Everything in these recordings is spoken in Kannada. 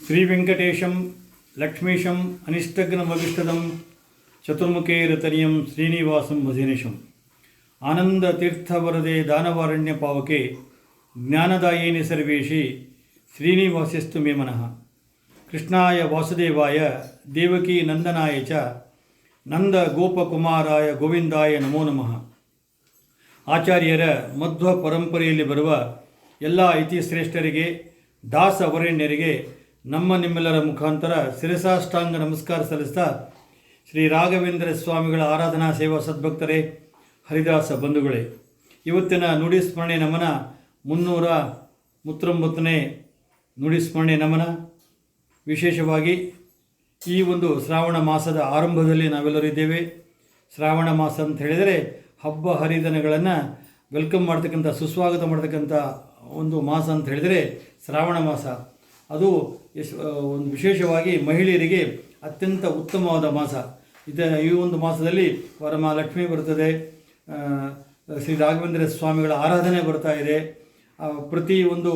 ಶ್ರೀವೆಂಕಟೇಶಂ ಲಕ್ಷ್ಮೀಶಂ ಚತುರ್ಮುಖೇ ಚತುರ್ಮುಖೇರತನಿಯಂ ಶ್ರೀನಿವಾಸಂ ಭಜನೇಶಂ ಆನಂದ ತೀರ್ಥವರದೆ ದಾನವಾರಣ್ಯ ಪಾವಕೆ ಜ್ಞಾನದಾಯೇನಿ ಸರ್ವೇಶಿ ಶ್ರೀನಿವಾಸಿಸ್ತು ಮೇ ಮನಃ. ಕೃಷ್ಣಾಯ ವಾಸುದೇವಾಯ ದೇವಕೀ ನಂದನಾಯ ಚ ನಂದ ಗೋಪಕುಮಾರಾಯ ಗೋವಿಂದಾಯ ನಮೋ ನಮಃ. ಆಚಾರ್ಯರ ಮಧ್ವ ಪರಂಪರೆಯಲ್ಲಿ ಬರುವ ಎಲ್ಲ ಇತಿಶ್ರೇಷ್ಠರಿಗೆ, ದಾಸ ವರೇಣ್ಯರಿಗೆ ನಮ್ಮ ನಿಮ್ಮೆಲ್ಲರ ಮುಖಾಂತರ ಶಿರಸಾಷ್ಟಾಂಗ ನಮಸ್ಕಾರ ಸಲ್ಲಿಸ್ತಾ ಶ್ರೀ ರಾಘವೇಂದ್ರ ಸ್ವಾಮಿಗಳ ಆರಾಧನಾ ಸೇವಾ ಸದ್ಭಕ್ತರೇ, ಹರಿದಾಸ ಬಂಧುಗಳೇ. ಇವತ್ತಿನ ನುಡಿ ಸ್ಮರಣೆ ನಮನ, ಮುನ್ನೂರ ಮುತ್ತೊಂಬತ್ತನೇ ನುಡಿ ಸ್ಮರಣೆ ನಮನ. ವಿಶೇಷವಾಗಿ ಈ ಒಂದು ಶ್ರಾವಣ ಮಾಸದ ಆರಂಭದಲ್ಲಿ ನಾವೆಲ್ಲರೂ ಇದ್ದೇವೆ. ಶ್ರಾವಣ ಮಾಸ ಅಂತ ಹೇಳಿದರೆ ಹಬ್ಬ ಹರಿದನಗಳನ್ನು ವೆಲ್ಕಮ್ ಮಾಡ್ತಕ್ಕಂಥ, ಸುಸ್ವಾಗತ ಮಾಡ್ತಕ್ಕಂಥ ಒಂದು ಮಾಸ ಅಂತ ಹೇಳಿದರೆ ಶ್ರಾವಣ ಮಾಸ. ಅದು ಒಂದು ವಿಶೇಷವಾಗಿ ಮಹಿಳೆಯರಿಗೆ ಅತ್ಯಂತ ಉತ್ತಮವಾದ ಮಾಸ. ಇದ, ಈ ಒಂದು ಮಾಸದಲ್ಲಿ ವರಮಹಾಲಕ್ಷ್ಮಿ ಬರ್ತದೆ ಶ್ರೀ ರಾಘವೇಂದ್ರ ಸ್ವಾಮಿಗಳ ಆರಾಧನೆ ಬರ್ತಾ ಇದೆ. ಪ್ರತಿ ಒಂದು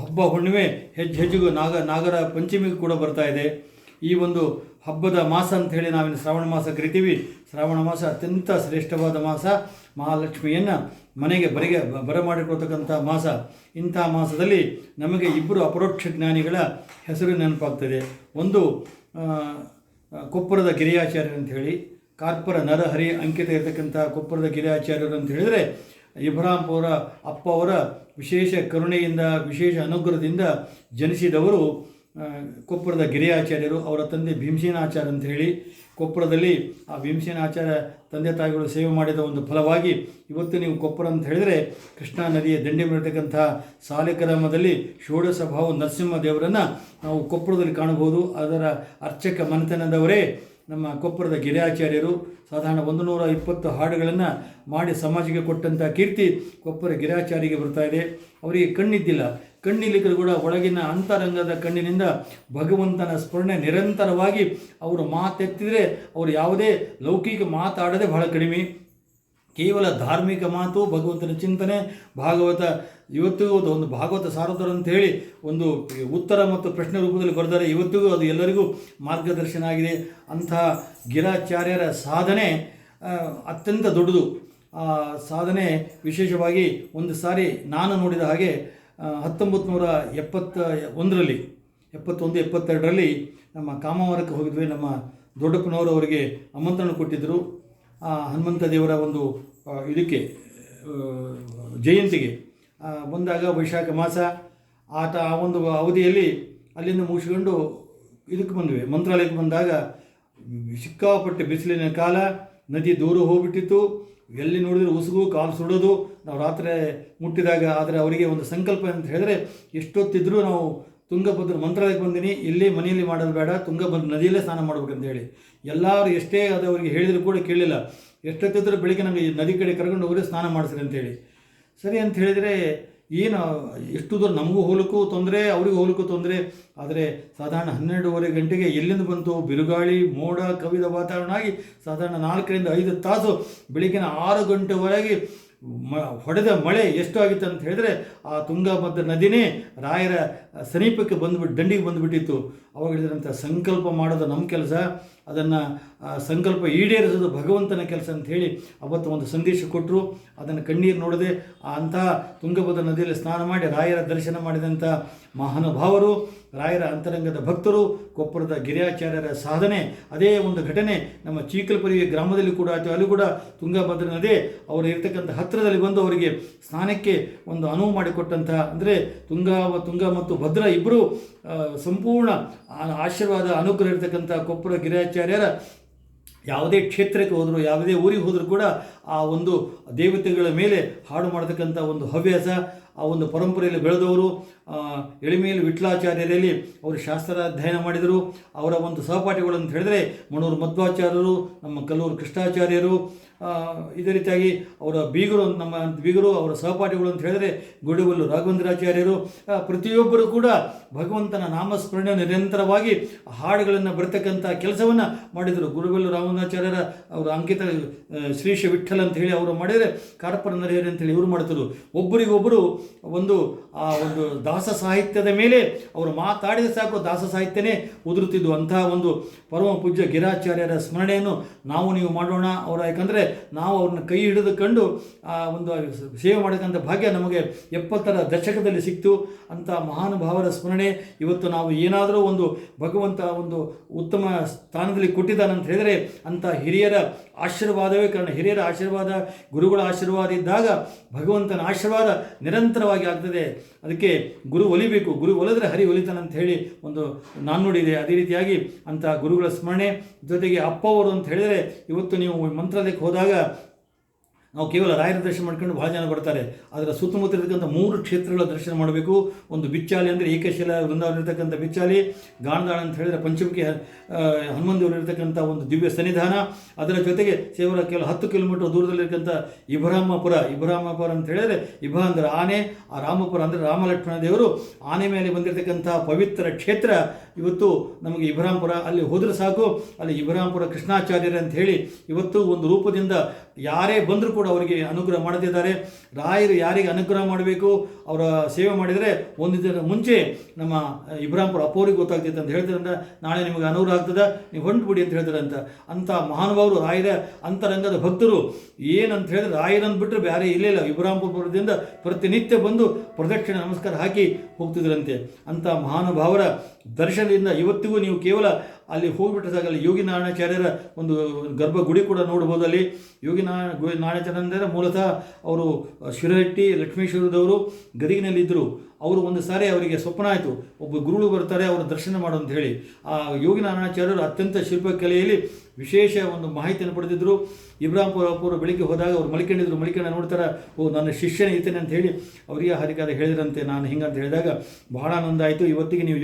ಹಬ್ಬ ಹುಣ್ಣಿಮೆ ಹೆಜ್ಜೆ ಹೆಜ್ಜೆಗೂ ನಾಗ, ನಾಗರ ಪಂಚಮಿಗೂ ಕೂಡ ಬರ್ತಾ ಇದೆ. ಈ ಒಂದು ಹಬ್ಬದ ಮಾಸ ಅಂತ ಹೇಳಿ ನಾವಿನ್ನು ಶ್ರಾವಣ ಮಾಸ ಕರಿತೀವಿ. ಶ್ರಾವಣ ಮಾಸ ಅತ್ಯಂತ ಶ್ರೇಷ್ಠವಾದ ಮಾಸ. ಮಹಾಲಕ್ಷ್ಮಿಯನ್ನು ಮನೆಗೆ ಬರಿಗೆ ಬರಮಾಡಿಕೊಳ್ತಕ್ಕಂಥ ಮಾಸ. ಇಂಥ ಮಾಸದಲ್ಲಿ ನಮಗೆ ಇಬ್ಬರು ಅಪರೋಕ್ಷ ಜ್ಞಾನಿಗಳ ಹೆಸರು ನೆನಪಾಗ್ತದೆ. ಒಂದು ಕೊಪ್ಪರದ ಗಿರಿಯಾಚಾರ್ಯರು ಅಂತ ಹೇಳಿ, ಕಾರ್ಪರ ನರಹರಿ ಅಂಕಿತ ಇರತಕ್ಕಂಥ ಕೊಪ್ಪರದ ಗಿರಿಯಾಚಾರ್ಯರು ಅಂತ ಹೇಳಿದರೆ ಇಬ್ರಾಂಪುರ ಅಪ್ಪ ಅವರ ವಿಶೇಷ ಕರುಣೆಯಿಂದ, ವಿಶೇಷ ಅನುಗ್ರಹದಿಂದ ಜನಿಸಿದವರು ಆ, ಕೊಪ್ಪರದ ಗಿರಿಯಾಚಾರ್ಯರು ಅವರ ತಂದೆ ಭೀಮಸೇನಾಚಾರ್ಯ ಅಂತ ಹೇಳಿ ಕೊಪ್ಪಳದಲ್ಲಿ ಆ ಭೀಮಸೇನಾಚಾರ್ಯ ತಂದೆ ತಾಯಿಗಳು ಸೇವೆ ಮಾಡಿದ ಒಂದು ಫಲವಾಗಿ ಇವತ್ತು ನೀವು ಕೊಪ್ಪರ ಅಂತ ಹೇಳಿದರೆ ಕೃಷ್ಣಾ ನದಿಯ ದಂಡೆ ಮೇಲಿರ್ತಕ್ಕಂಥ ಸಾಲಿಗ್ರಾಮದಲ್ಲಿ ಷೋಡಶ ಭಾವ ನರಸಿಂಹ ದೇವರನ್ನು ನಾವು ಕೊಪ್ಪಳದಲ್ಲಿ ಕಾಣಬಹುದು. ಅದರ ಅರ್ಚಕ ಮನೆತನದವರೇ ನಮ್ಮ ಕೊಪ್ಪರದ ಗಿರಿಯಾಚಾರ್ಯರು ಸಾಧಾರಣ ಒಂದು ನೂರ ಇಪ್ಪತ್ತು ಹಾಡುಗಳನ್ನು ಮಾಡಿ ಸಮಾಜಕ್ಕೆ ಕೊಟ್ಟಂಥ ಕೀರ್ತಿ ಕೊಪ್ಪರ ಗಿರಾಚಾರಿಗೆ ಬರ್ತಾ ಇದೆ. ಅವರಿಗೆ ಕಣ್ಣಿದ್ದಿಲ್ಲ. ಕಣ್ಣಿಲಿಕ್ಕರೂ ಕೂಡ ಒಳಗಿನ ಅಂತರಂಗದ ಕಣ್ಣಿನಿಂದ ಭಗವಂತನ ಸ್ಮರಣೆ ನಿರಂತರವಾಗಿ ಅವರು ಮಾತೆತ್ತಿದರೆ ಅವರು ಯಾವುದೇ ಲೌಕಿಕ ಮಾತಾಡದೆ ಬಹಳ ಕಡಿಮೆ. ಕೇವಲ ಧಾರ್ಮಿಕ ಮಾತು, ಭಗವಂತನ ಚಿಂತನೆ, ಭಾಗವತ, ಇವತ್ತಿಗೂ ಅದು ಒಂದು ಭಾಗವತ ಸಾರಥರು ಅಂತ ಹೇಳಿ ಒಂದು ಉತ್ತರ ಮತ್ತು ಪ್ರಶ್ನೆ ರೂಪದಲ್ಲಿ ಬರೆದರೆ ಇವತ್ತಿಗೂ ಅದು ಎಲ್ಲರಿಗೂ ಮಾರ್ಗದರ್ಶನ ಆಗಿದೆ. ಅಂಥ ಗಿರಾಚಾರ್ಯರ ಸಾಧನೆ ಅತ್ಯಂತ ದೊಡ್ಡದು. ಆ, ಸಾಧನೆ ವಿಶೇಷವಾಗಿ ಒಂದು ಸಾರಿ ನಾನು ನೋಡಿದ ಹಾಗೆ ಹತ್ತೊಂಬತ್ತು ನೂರ ಎಪ್ಪತ್ತ ಒಂದರಲ್ಲಿ ಎಪ್ಪತ್ತೊಂದು ಎಪ್ಪತ್ತೆರಡರಲ್ಲಿ ನಮ್ಮ ಕಾಮವಾರಕ್ಕೆ ಹೋಗಿದ್ವಿ. ನಮ್ಮ ದೊಡ್ಡಪ್ಪನವರು ಅವರಿಗೆ ಆಮಂತ್ರಣ ಕೊಟ್ಟಿದ್ದರು ಆ ಹನುಮಂತ ದೇವರ ಒಂದು ಇದಕ್ಕೆ ಜಯಂತಿಗೆ. ಬಂದಾಗ ವೈಶಾಖ ಮಾಸ. ಆಟ ಆ ಒಂದು ಅವಧಿಯಲ್ಲಿ ಅಲ್ಲಿಂದ ಮುಗಿಸ್ಕೊಂಡು ಇದಕ್ಕೆ ಬಂದ್ವಿ. ಮಂತ್ರಾಲಯಕ್ಕೆ ಬಂದಾಗ ಸಿಕ್ಕಾಪಟ್ಟೆ ಬಿಸಿಲಿನ ಕಾಲ, ನದಿ ದೂರ ಹೋಗ್ಬಿಟ್ಟಿತ್ತು. ಎಲ್ಲಿ ನೋಡಿದ್ರೆ ಉಸುಗು, ಕಾಲು ಸುಡೋದು, ನಾವು ರಾತ್ರಿ ಮುಟ್ಟಿದಾಗ ಆದರೆ ಅವರಿಗೆ ಒಂದು ಸಂಕಲ್ಪ ಅಂತ ಹೇಳಿದ್ರೆ, ಎಷ್ಟೊತ್ತಿದ್ರೂ ನಾವು ತುಂಗಭದ್ರ ಮಂತ್ರಾಲಯಕ್ಕೆ ಬಂದಿನಿ, ಇಲ್ಲಿ ಮನೆಯಲ್ಲಿ ಮಾಡೋದು ಬೇಡ, ತುಂಗಭದ್ರ ನದಿಯಲ್ಲೇ ಸ್ನಾನ ಮಾಡ್ಬೇಕಂತ ಹೇಳಿ. ಎಲ್ಲರೂ ಎಷ್ಟೇ ಅದು ಅವರಿಗೆ ಹೇಳಿದರೂ ಕೂಡ ಕೇಳಿಲ್ಲ. ಎಷ್ಟೊತ್ತಿದ್ರೂ ಬೆಳಿಗ್ಗೆ ನಮಗೆ ನದಿ ಕಡೆ ಕರ್ಕೊಂಡು ಹೋಗ್ರೆ ಸ್ನಾನ ಮಾಡಿಸ್ರಿ ಅಂತೇಳಿ ಸರಿ ಅಂತ ಹೇಳಿದರೆ ಏನು, ಎಷ್ಟು ದೂರ ನಮಗೂ ಹೋಲಕ್ಕೂ ತೊಂದರೆ, ಅವ್ರಿಗೂ ಹೋಲಕ್ಕೂ ತೊಂದರೆ. ಆದರೆ ಸಾಧಾರಣ ಹನ್ನೆರಡೂವರೆ ಗಂಟೆಗೆ ಎಲ್ಲಿಂದ ಬಂತು? ಬಿರುಗಾಳಿ, ಮೋಡ, ಕವಿದ ವಾತಾವರಣ ಆಗಿ ಸಾಧಾರಣ ನಾಲ್ಕರಿಂದ ಐದು ತಾಸು ಬೆಳಗ್ಗಿನ ಆರು ಗಂಟೆವರೆಗೆ ಮ, ಹೊಡೆದ ಮಳೆ ಎಷ್ಟು ಆಗಿತ್ತು ಅಂತ ಹೇಳಿದ್ರೆ ಆ ತುಂಗಭದ್ರ ನದಿನೇ ರಾಯರ ಸಮೀಪಕ್ಕೆ ಬಂದುಬಿಟ್ಟು ದಂಡಿಗೆ ಬಂದುಬಿಟ್ಟಿತ್ತು. ಅವಾಗ ಹೇಳಿದಂಥ ಸಂಕಲ್ಪ ಮಾಡೋದು ನಮ್ಮ ಕೆಲಸ. ಅದನ್ನು ಸಂಕಲ್ಪ ಈಡೇರಿಸೋದು ಭಗವಂತನ ಕೆಲಸ ಅಂತ ಹೇಳಿ ಅವತ್ತು ಒಂದು ಸಂದೇಶ ಕೊಟ್ಟರು ಅದನ್ನು ಕಣ್ಣೀರು ನೋಡದೆ ಅಂತಹ ತುಂಗಭದ್ರ ನದಿಯಲ್ಲಿ ಸ್ನಾನ ಮಾಡಿ ರಾಯರ ದರ್ಶನ ಮಾಡಿದಂಥ ಮಹಾನುಭಾವರು, ರಾಯರ ಅಂತರಂಗದ ಭಕ್ತರು ಕೊಪ್ಪರದ ಗಿರಿಯಾಚಾರ್ಯರ ಸಾಧನೆ, ಅದೇ ಒಂದು ಘಟನೆ ನಮ್ಮ ಚೀಕಲ್ಪುರಿ ಗ್ರಾಮದಲ್ಲಿ ಕೂಡ ಆಯಿತು. ಅಲ್ಲಿ ಕೂಡ ತುಂಗಭದ್ರ ನದಿ, ಅವರು ಇರ್ತಕ್ಕಂಥ ಹತ್ತಿರದಲ್ಲಿ ಬಂದು ಅವರಿಗೆ ಸ್ನಾನಕ್ಕೆ ಒಂದು ಅನುವು ಮಾಡಿಕೊಟ್ಟಂಥ ಅಂದರೆ ತುಂಗಾವ ತುಂಗ ಮತ್ತು ಭದ್ರ ಇಬ್ಬರು ಸಂಪೂರ್ಣ ಆಶೀರ್ವಾದ, ಅನುಗ್ರಹ ಇರತಕ್ಕಂಥ ಕೊಪ್ಪರ ಗಿರಾಚಾರ್ಯರ ಯಾವುದೇ ಕ್ಷೇತ್ರಕ್ಕೆ ಹೋದರೂ, ಯಾವುದೇ ಊರಿಗೆ ಹೋದರೂ ಕೂಡ ಆ ಒಂದು ದೇವತೆಗಳ ಮೇಲೆ ಹಾಡು ಮಾಡತಕ್ಕಂಥ ಒಂದು ಹವ್ಯಾಸ, ಆ ಒಂದು ಪರಂಪರೆಯಲ್ಲಿ ಬೆಳೆದವರು ಎಳಿಮೇಲು ವಿಠ್ಲಾಚಾರ್ಯರಲ್ಲಿ ಅವರು ಶಾಸ್ತ್ರ ಅಧ್ಯಯನ ಮಾಡಿದರು. ಅವರ ಒಂದು ಸಹಪಾಠಿಗಳು ಅಂತ ಹೇಳಿದ್ರೆ ಮಣೂರು ಮಧ್ವಾಚಾರ್ಯರು, ನಮ್ಮ ಕಲ್ಲೂರು ಕೃಷ್ಣಾಚಾರ್ಯರು ಇದೇ ರೀತಿಯಾಗಿ ಅವರ ಬೀಗರು, ನಮ್ಮ ಬೀಗರು, ಅವರ ಸಹಪಾಠಿಗಳು ಅಂತ ಹೇಳಿದ್ರೆ ಗುಡಿಬಲ್ಲು ರಾಘವೇಂದ್ರಾಚಾರ್ಯರು ಪ್ರತಿಯೊಬ್ಬರು ಕೂಡ ಭಗವಂತನ ನಾಮಸ್ಮರಣೆ ನಿರಂತರವಾಗಿ ಹಾಡುಗಳನ್ನು ಬರ್ತಕ್ಕಂಥ ಕೆಲಸವನ್ನು ಮಾಡಿದರು. ಗುರುಬಲ್ಲು ರಾಘವೇಂದ್ರಾಚಾರ್ಯರ ಅವರ ಅಂಕಿತ ಶ್ರೀಶ ವಿಠಲ್ ಅಂತ ಹೇಳಿ ಅವರು ಮಾಡಿದರೆ ಕಾರ್ಪರ ನರೇರಿ ಅಂತೇಳಿ ಇವರು ಮಾಡ್ತಿದ್ರು. ಒಬ್ಬರಿಗೊಬ್ಬರು ಒಂದು, ಆ, ಒಂದು ದಾಸ ಸಾಹಿತ್ಯದ ಮೇಲೆ ಅವರು ಮಾತಾಡಿದ ಸಾಕು ದಾಸ ಸಾಹಿತ್ಯನೇ ಉದುರುತ್ತಿದ್ದು. ಅಂತಹ ಒಂದು ಪರಮ ಪೂಜ್ಯ ಗಿರಾಚಾರ್ಯರ ಸ್ಮರಣೆಯನ್ನು ನಾವು ನೀವು ಮಾಡೋಣ. ಅವರ ಯಾಕಂದರೆ ನಾವು ಅವ್ರನ್ನ ಕೈ ಹಿಡಿದು ಕಂಡು, ಆ, ಒಂದು ಸೇವೆ ಮಾಡಿದಂಥ ಭಾಗ್ಯ ನಮಗೆ ಎಪ್ಪತ್ತರ ದಶಕದಲ್ಲಿ ಸಿಕ್ತು. ಅಂಥ ಮಹಾನುಭಾವರ ಸ್ಮರಣೆ ಇವತ್ತು ನಾವು ಏನಾದರೂ ಒಂದು ಭಗವಂತ ಒಂದು ಉತ್ತಮ ಸ್ಥಾನದಲ್ಲಿ ಕೊಟ್ಟಿದ್ದಾನಂತ ಹೇಳಿದರೆ, ಅಂಥ ಹಿರಿಯರ ಆಶೀರ್ವಾದವೇ ಕಾರಣ. ಹಿರಿಯರ ಆಶೀರ್ವಾದ, ಗುರುಗಳ ಆಶೀರ್ವಾದ ಇದ್ದಾಗ ಭಗವಂತನ ಆಶೀರ್ವಾದ ನಿರಂತರವಾಗಿ ಆಗ್ತದೆ. ಅದಕ್ಕೆ ಗುರು ಒಲಿಬೇಕು. ಗುರು ಒಲಿದ್ರೆ ಹರಿ ಒಲಿತಾನಂತ ಹೇಳಿ ಒಂದು ನಾಣ್ಣುಡಿದೆ ಅದೇ ರೀತಿಯಾಗಿ ಅಂಥ ಗುರುಗಳ ಸ್ಮರಣೆ ಜೊತೆಗೆ ಅಪ್ಪವರು ಅಂತ ಹೇಳಿದರೆ, ಇವತ್ತು ನೀವು ಮಂತ್ರಾಲಯಕ್ಕೆ ಹೋದಾಗ 那个 ನಾವು ಕೇವಲ ರಾಯರ ದರ್ಶನ ಮಾಡ್ಕೊಂಡು ಭಾಳ ಜನ ಬರ್ತಾರೆ. ಅದರ ಸುತ್ತಮುತ್ತ ಇರತಕ್ಕಂಥ ಮೂರು ಕ್ಷೇತ್ರಗಳ ದರ್ಶನ ಮಾಡಬೇಕು. ಒಂದು ಬಿಚ್ಚಾಲಿ ಅಂದರೆ ಏಕಶಿಲ ವೃಂದಾವನ ಇರತಕ್ಕಂಥ ಬಿಚ್ಚಾಲಿ ಗಾಣದಾಳ ಅಂತ ಹೇಳಿದರೆ ಪಂಚಮುಖಿ ಹನುಮಂದಿಯವರು ಇರತಕ್ಕಂಥ ಒಂದು ದಿವ್ಯ ಸನ್ನಿಧಾನ. ಅದರ ಜೊತೆಗೆ ಕೇವಲ ಕೆಲವು ಹತ್ತು ಕಿಲೋಮೀಟರ್ ದೂರದಲ್ಲಿರ್ತಕ್ಕಂಥ ಇಬ್ರಾಮಪುರ ಇಬ್ರಾಮಪುರ ಅಂತ ಹೇಳಿದರೆ ಇಬ್ಬ ಅಂದರೆ ಆನೆ, ಆ ರಾಮಪುರ ಅಂದರೆ ರಾಮಲಕ್ಷ್ಮಣ ದೇವರು. ಆನೆ ಮೇಲೆ ಬಂದಿರತಕ್ಕಂಥ ಪವಿತ್ರ ಕ್ಷೇತ್ರ ಇವತ್ತು ನಮಗೆ ಇಬ್ರಾಂಪುರ ಅಲ್ಲಿ ಹೋದರೆ ಸಾಕು. ಅಲ್ಲಿ ಇಬ್ರಾಂಪುರ ಕೃಷ್ಣಾಚಾರ್ಯರು ಅಂತ ಹೇಳಿ ಇವತ್ತು ಒಂದು ರೂಪದಿಂದ ಯಾರೇ ಬಂದರೂ ಕೂಡ ಅವರಿಗೆ ಅನುಗ್ರಹ ಮಾಡದಿದ್ದಾರೆ ರಾಯರು ಯಾರಿಗೆ ಅನುಗ್ರಹ ಮಾಡಬೇಕು? ಅವರ ಸೇವೆ ಮಾಡಿದರೆ ಒಂದು ದಿನ ಮುಂಚೆ ನಮ್ಮ ಇಬ್ರಾಂಪುರ ಅಪ್ಪೋರಿಗೆ ಗೊತ್ತಾಗ್ತಿತ್ತು ಅಂತ ಹೇಳ್ತಾರಂತ ನಾಳೆ ನಿಮಗೆ ಅನುಗ್ರಹ ಆಗ್ತದೆ, ನೀವು ಹೊಂಟ್ಬಿಡಿ ಅಂತ ಹೇಳ್ತಾರಂತ ಅಂಥ ಮಹಾನುಭಾವರು, ರಾಯರ ಅಂತರಂಗದ ಭಕ್ತರು ಏನಂತ ಹೇಳಿದ್ರೆ ರಾಯರನ್ನು ಬಿಟ್ಟರೆ ಬೇರೆ ಇಲ್ಲೇ, ಇಲ್ಲ. ಇಬ್ರಾಂಪುರದಿಂದ ಪ್ರತಿನಿತ್ಯ ಬಂದು ಪ್ರದಕ್ಷಿಣೆ, ನಮಸ್ಕಾರ ಹಾಕಿ ಹೋಗ್ತಿದ್ರಂತೆ. ಅಂಥ ಮಹಾನುಭಾವರ ದರ್ಶನದಿಂದ ಇವತ್ತಿಗೂ ನೀವು ಕೇವಲ ಅಲ್ಲಿ ಹೋಗ್ಬಿಟ್ರೆ ಸಾಕು ಅಲ್ಲಿ ಯೋಗಿ ನಾರಾಯಣಾಚಾರ್ಯರ ಒಂದು ಗರ್ಭಗುಡಿ ಕೂಡ ನೋಡ್ಬೋದು ಅಲ್ಲಿ. ಯೋಗಿ ನಾರಾಯಣ ನಾರಾಯಣಾಚಾರ್ಯ ಅಂದರೆ ಮೂಲತಃ ಅವರು ಶಿರಹಟ್ಟಿ, ಲಕ್ಷ್ಮೇಶ್ವರದವರು ಗದಗಿನಲ್ಲಿದ್ದರು ಅವರು ಒಂದು ಸಾರಿ ಅವರಿಗೆ ಸ್ವಪ್ನ ಆಯಿತು. ಒಬ್ಬ ಗುರುಗಳು ಬರ್ತಾರೆ, ಅವರ ದರ್ಶನ ಮಾಡು ಅಂತ ಹೇಳಿ. ಆ ಯೋಗಿ ನಾರಾಯಣಾಚಾರ್ಯರು ಅತ್ಯಂತ ಶಿಲ್ಪಕಲೆಯಲ್ಲಿ ವಿಶೇಷ ಒಂದು ಮಾಹಿತಿಯನ್ನು ಪಡೆದಿದ್ದರು ಇಬ್ರಾಂಪುರ ಅವರು ಬೆಳಿಗ್ಗೆ ಹೋದಾಗ ಅವ್ರು ಮಲ್ಕೊಂಡಿದ್ರು. ಮಲ್ಕೊಂಡು ನೋಡ್ತಾರೆ, ಓ, ನನ್ನ ಶಿಷ್ಯನೇ ಈತನೇ ಅಂತ ಹೇಳಿ ಅವರಿಗೆ ಹರಿಕಾರ ಹೇಳಿದ್ರಂತೆ. ನಾನು ಹಿಂಗಂತ ಹೇಳಿದಾಗ, ಬಹಳ ಆನಂದ ಆಯಿತು. ಇವತ್ತಿಗೆ ನೀವು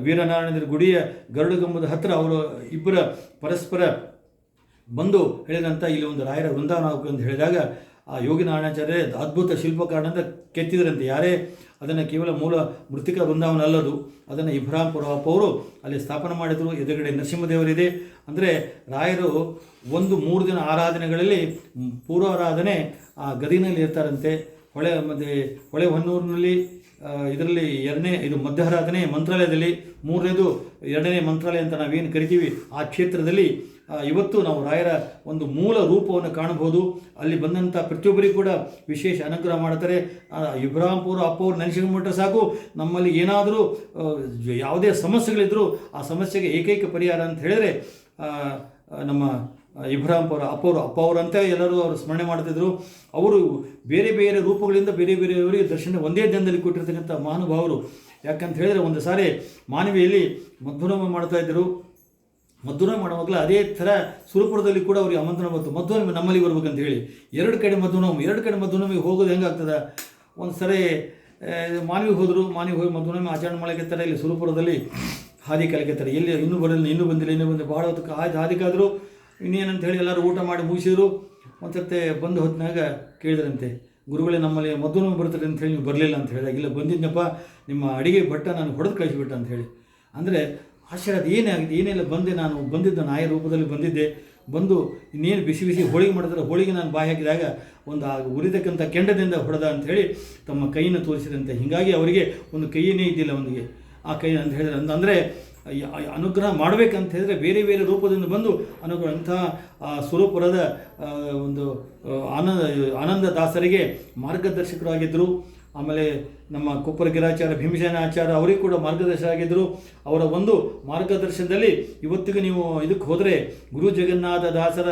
ವೀರನಾರಾಯಣರ ಗುಡಿಯ ಗರುಡಗಂಬದ ಹತ್ತಿರ ಅವರು ಇಬ್ಬರ ಪರಸ್ಪರ ಬಂದು ಹೇಳಿದಂಥ ಇಲ್ಲಿ ಒಂದು ರಾಯರ ವೃಂದಾವನ ಅಂತ ಹೇಳಿದಾಗ ಆ ಯೋಗಿ ನಾರಾಯಣಾಚಾರ್ಯ ಅದ್ಭುತ ಶಿಲ್ಪಕಾರಣ ಅಂತ ಕೆತ್ತಿದ್ರಂತೆ. ಯಾರೇ ಅದನ್ನು ಕೇವಲ ಮೂಲ ಮೃತಿಕ ವೃಂದಾವನ ಅಲ್ಲದು ಅದನ್ನು ಇಬ್ರಾಂಪುರ ಅವರು ಅಲ್ಲಿ ಸ್ಥಾಪನೆ ಮಾಡಿದರು, ಎದುರುಗಡೆ ನರಸಿಂಹದೇವರಿದೆ. ಅಂದರೆ ರಾಯರು ಒಂದು ಮೂರು ದಿನ ಆರಾಧನೆಗಳಲ್ಲಿ ಪೂರ್ವಾರಾಧನೆ ಆ ಗದಿನಲ್ಲಿ ಇರ್ತಾರಂತೆ. ಹೊಳೆ ಮತ್ತು ಹೊಳೆ ಹೊನ್ನೂರಿನಲ್ಲಿ ಇದರಲ್ಲಿ ಎರಡನೇ ಇದು ಮಧ್ಯಾರಾಧನೆ ಮಂತ್ರಾಲಯದಲ್ಲಿ, ಮೂರನೇದು ಎರಡನೇ ಮಂತ್ರಾಲಯ ಅಂತ ನಾವೇನು ಕರಿತೀವಿ, ಆ ಕ್ಷೇತ್ರದಲ್ಲಿ ಇವತ್ತು ನಾವು ರಾಯರ ಒಂದು ಮೂಲ ರೂಪವನ್ನು ಕಾಣಬಹುದು. ಅಲ್ಲಿ ಬಂದಂಥ ಪ್ರತಿಯೊಬ್ಬರಿಗೂ ಕೂಡ ವಿಶೇಷ ಅನುಗ್ರಹ ಮಾಡ್ತಾರೆ. ಅಪ್ಪ ಇಬ್ರಾಂಪುರ ಅಪ್ಪವ್ರು ನೆನೆಸಿಕೊಂಡ್ಬಿಟ್ರೆ ಸಾಕು. ನಮ್ಮಲ್ಲಿ ಏನಾದರೂ ಯಾವುದೇ ಸಮಸ್ಯೆಗಳಿದ್ದರೂ ಆ ಸಮಸ್ಯೆಗೆ ಏಕೈಕ ಪರಿಹಾರ ಅಂತ ಹೇಳಿದರೆ ನಮ್ಮ ಇಬ್ರಾಂಪುರ ಅಪ್ಪವರು ಅಪ್ಪವರಂತೆ ಎಲ್ಲರೂ ಅವರು ಸ್ಮರಣೆ ಮಾಡ್ತಿದ್ರು. ಅವರು ಬೇರೆ ಬೇರೆ ರೂಪಗಳಿಂದ ಬೇರೆ ಬೇರೆಯವರಿಗೆ ದರ್ಶನ ಒಂದೇ ದಿನದಲ್ಲಿ ಕೊಟ್ಟಿರ್ತಕ್ಕಂಥ ಮಹಾನುಭಾವರು. ಯಾಕಂತ ಹೇಳಿದರೆ ಒಂದು ಸಾರಿ ಮಾನವಿಯಲ್ಲಿ ಮಧ್ವನೋಮ ಮಾಡ್ತಾ ಇದ್ದರು. ಮಧ್ವನ ಮಾಡುವಾಗಲೂ ಅದೇ ಥರ ಸುರಪುರದಲ್ಲಿ ಕೂಡ ಅವರಿಗೆ ಆಮಂತ್ರಣ ಬಂತು. ಮಧ್ವನ ನಮ್ಮಲ್ಲಿ ಬರ್ಬೇಕಂತ ಹೇಳಿ. ಎರಡು ಕಡೆ ಮಧ್ವನವಮಿ ಎರಡು ಕಡೆ ಮಧ್ವನಮಿಗೆ ಹೋಗೋದು ಹೆಂಗಾಗ್ತದೆ? ಒಂದು ಸರಿ ಮಾನವಿ ಹೋದರು, ಮಾನವಿಗೆ ಹೋಗಿ ಮಧ್ವನವಮಿ ಆಚರಣೆ ಮಾಡಲಿಕ್ಕೆ ಇಲ್ಲಿ. ಸುರಪುರದಲ್ಲಿ ಹಾದಿ ಕಲಿಕೆತ್ತಾರೆ ಎಲ್ಲಿ ಇನ್ನೂ ಬರಲಿಲ್ಲ, ಇನ್ನೂ ಬಂದಿಲ್ಲ ಇನ್ನೂ ಬಂದಿಲ್ಲ. ಭಾಳ ಹೊತ್ತು ಹಾದಿ ಹಾದಿಕಾದರು ಇನ್ನೇನಂತ ಹೇಳಿ ಎಲ್ಲರೂ ಊಟ ಮಾಡಿ ಮುಗಿಸಿದ್ರು. ಒಂದು ಸರ್ತಿ ಬಂದು ಹೊತ್ತಿನಾಗ ಕೇಳಿದ್ರಂತೆ, ಗುರುಗಳೇ ನಮ್ಮಲ್ಲಿ ಮಧ್ವನವಮಿ ಬರ್ತಾರೆ ಅಂತ ಹೇಳಿ ನೀವು ಬರಲಿಲ್ಲ ಅಂತ ಹೇಳಿದಾಗ, ಇಲ್ಲ ಬಂದಿದ್ದನಪ್ಪ ನಿಮ್ಮ ಅಡಿಗೆ ಭಟ್ಟ ನಾನು ಹೊಡೆದು ಕಳಿಸಿಬಿಟ್ಟ ಅಂತ ಹೇಳಿ. ಅಂದರೆ ಆಶ್ಚರ್ಯ ಏನಾಗಿದೆ ಏನಿಲ್ಲ ಬಂದೆ, ನಾನು ಬಂದಿದ್ದ ನಾಯ ರೂಪದಲ್ಲಿ ಬಂದಿದ್ದೆ, ಬಂದು ಇನ್ನೇನು ಬಿಸಿ ಬಿಸಿ ಹೋಳಿಗೆ ಮಾಡಿದ್ರೆ ಹೋಳಿಗೆ ನಾನು ಬಾಯಿ ಹಾಕಿದಾಗ ಒಂದು ಆ ಉರಿತಕ್ಕಂಥ ಕೆಂಡದಿಂದ ಹೊಡೆದ ಅಂತ ಹೇಳಿ ತಮ್ಮ ಕೈಯನ್ನು ತೋರಿಸಿದಂತೆ. ಹೀಗಾಗಿ ಅವರಿಗೆ ಒಂದು ಕೈಯೇ ಇದ್ದಿಲ್ಲ ಅವನಿಗೆ. ಆ ಕೈ ಅಂತ ಹೇಳಿದ್ರೆ ಅಂದರೆ ಅನುಗ್ರಹ ಮಾಡಬೇಕಂತ ಹೇಳಿದ್ರೆ ಬೇರೆ ಬೇರೆ ರೂಪದಿಂದ ಬಂದು ಅನುಗ್ರಹ ಅಂತಹ ಆ ಸುರಪುರದ ಒಂದು ಆನಂದ ಆನಂದ ದಾಸರಿಗೆ ಮಾರ್ಗದರ್ಶಕರಾಗಿದ್ದರು. ಆಮೇಲೆ ನಮ್ಮ ಕೊಪ್ಪರ ಗಿರಾಚಾರ್ಯ ಭೀಮಸೇನ ಆಚಾರ್ಯ ಅವರಿಗೂ ಕೂಡ ಮಾರ್ಗದರ್ಶಕರಾಗಿದ್ದರು ಅವರ ಒಂದು ಮಾರ್ಗದರ್ಶನದಲ್ಲಿ ಇವತ್ತಿಗೂ ನೀವು ಇದಕ್ಕೆ ಹೋದರೆ, ಗುರು ಜಗನ್ನಾಥ ದಾಸರ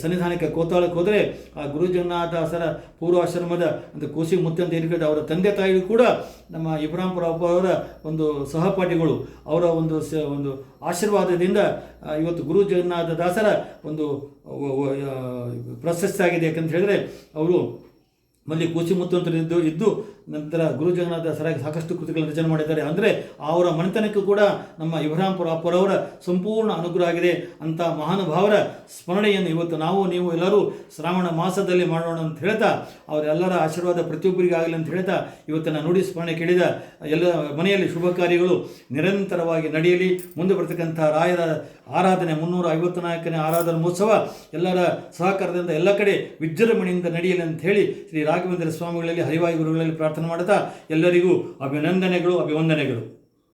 ಸನ್ನಿಧಾನಕ್ಕೆ ಕೋತಾಳಕ್ಕೆ ಹೋದರೆ, ಆ ಗುರು ಜಗನ್ನಾಥ ದಾಸರ ಪೂರ್ವಾಶ್ರಮದ ಒಂದು ಕೋಸಿ ಮುತ್ತೆ ಅಂತ ಏನಿದೆ ಅವರ ತಂದೆ ತಾಯಿಗೂ ಕೂಡ ನಮ್ಮ ಇಬ್ರಾಂಪುರ ಅವರ ಒಂದು ಸಹಪಾಠಿಗಳು, ಅವರ ಒಂದು ಸ, ಒಂದು ಆಶೀರ್ವಾದದಿಂದ ಇವತ್ತು ಗುರು ಜಗನ್ನಾಥ ದಾಸರ ಒಂದು ಪ್ರಶಸ್ತಿ ಆಗಿದೆ ಯಾಕಂತ ಹೇಳಿದ್ರೆ, ಅವರು ಮಲ್ಲಿ ಕೋಚಿಮುತ್ತು ಅಂತ ಇದ್ದು ಇದ್ದು ನಂತರ ಗುರು ಜಗನ್ನಾಥದಾಸರಾಗಿ ಸಾಕಷ್ಟು ಕೃತಿಗಳನ್ನು ರಚನೆ ಮಾಡಿದ್ದಾರೆ. ಅಂದರೆ ಅವರ ಮನೆತನಕ್ಕೂ ಕೂಡ ನಮ್ಮ ಇಬ್ರಾಂಪುರ ಅಪ್ಪರವರ ಸಂಪೂರ್ಣ ಅನುಗ್ರಹ ಆಗಿದೆ ಅಂತ ಮಹಾನುಭಾವರ ಸ್ಮರಣೆಯನ್ನು ಇವತ್ತು ನಾವು, ನೀವು ಎಲ್ಲರೂ ಶ್ರಾವಣ ಮಾಸದಲ್ಲಿ ಮಾಡೋಣ ಅಂತ ಹೇಳ್ತಾ, ಅವರೆಲ್ಲರ ಆಶೀರ್ವಾದ ಪ್ರತಿಯೊಬ್ಬರಿಗಾಗಲಿ ಅಂತ ಹೇಳ್ತಾ ಇವತ್ತನ್ನು ನುಡಿ ಸ್ಮರಣೆ ಕೇಳಿದ ಎಲ್ಲ ಮನೆಯಲ್ಲಿ ಶುಭ ಕಾರ್ಯಗಳು ನಿರಂತರವಾಗಿ ನಡೆಯಲಿ. ಮುಂದೆ ಬರ್ತಕ್ಕಂಥ ರಾಯರ ಆರಾಧನೆ, ಮುನ್ನೂರ ಐವತ್ನಾಲ್ಕನೇ ಆರಾಧನಾ ಮಹೋತ್ಸವ ಎಲ್ಲರ ಸಹಕಾರದಿಂದ ಎಲ್ಲ ಕಡೆ ವಿಜೃಂಭಣೆಯಿಂದ ನಡೆಯಲಿ ಅಂತ ಹೇಳಿ ಶ್ರೀ ರಾಘವೇಂದ್ರ ಸ್ವಾಮಿಗಳಲ್ಲಿ, ಹರಿವಾಯು ಗುರುಗಳಲ್ಲಿ ಪ್ರಾರ್ಥನೆ ಮಾಡುತ್ತಾ ಎಲ್ಲರಿಗೂ ಅಭಿನಂದನೆಗಳು ಅಭಿವಂದನೆಗಳು.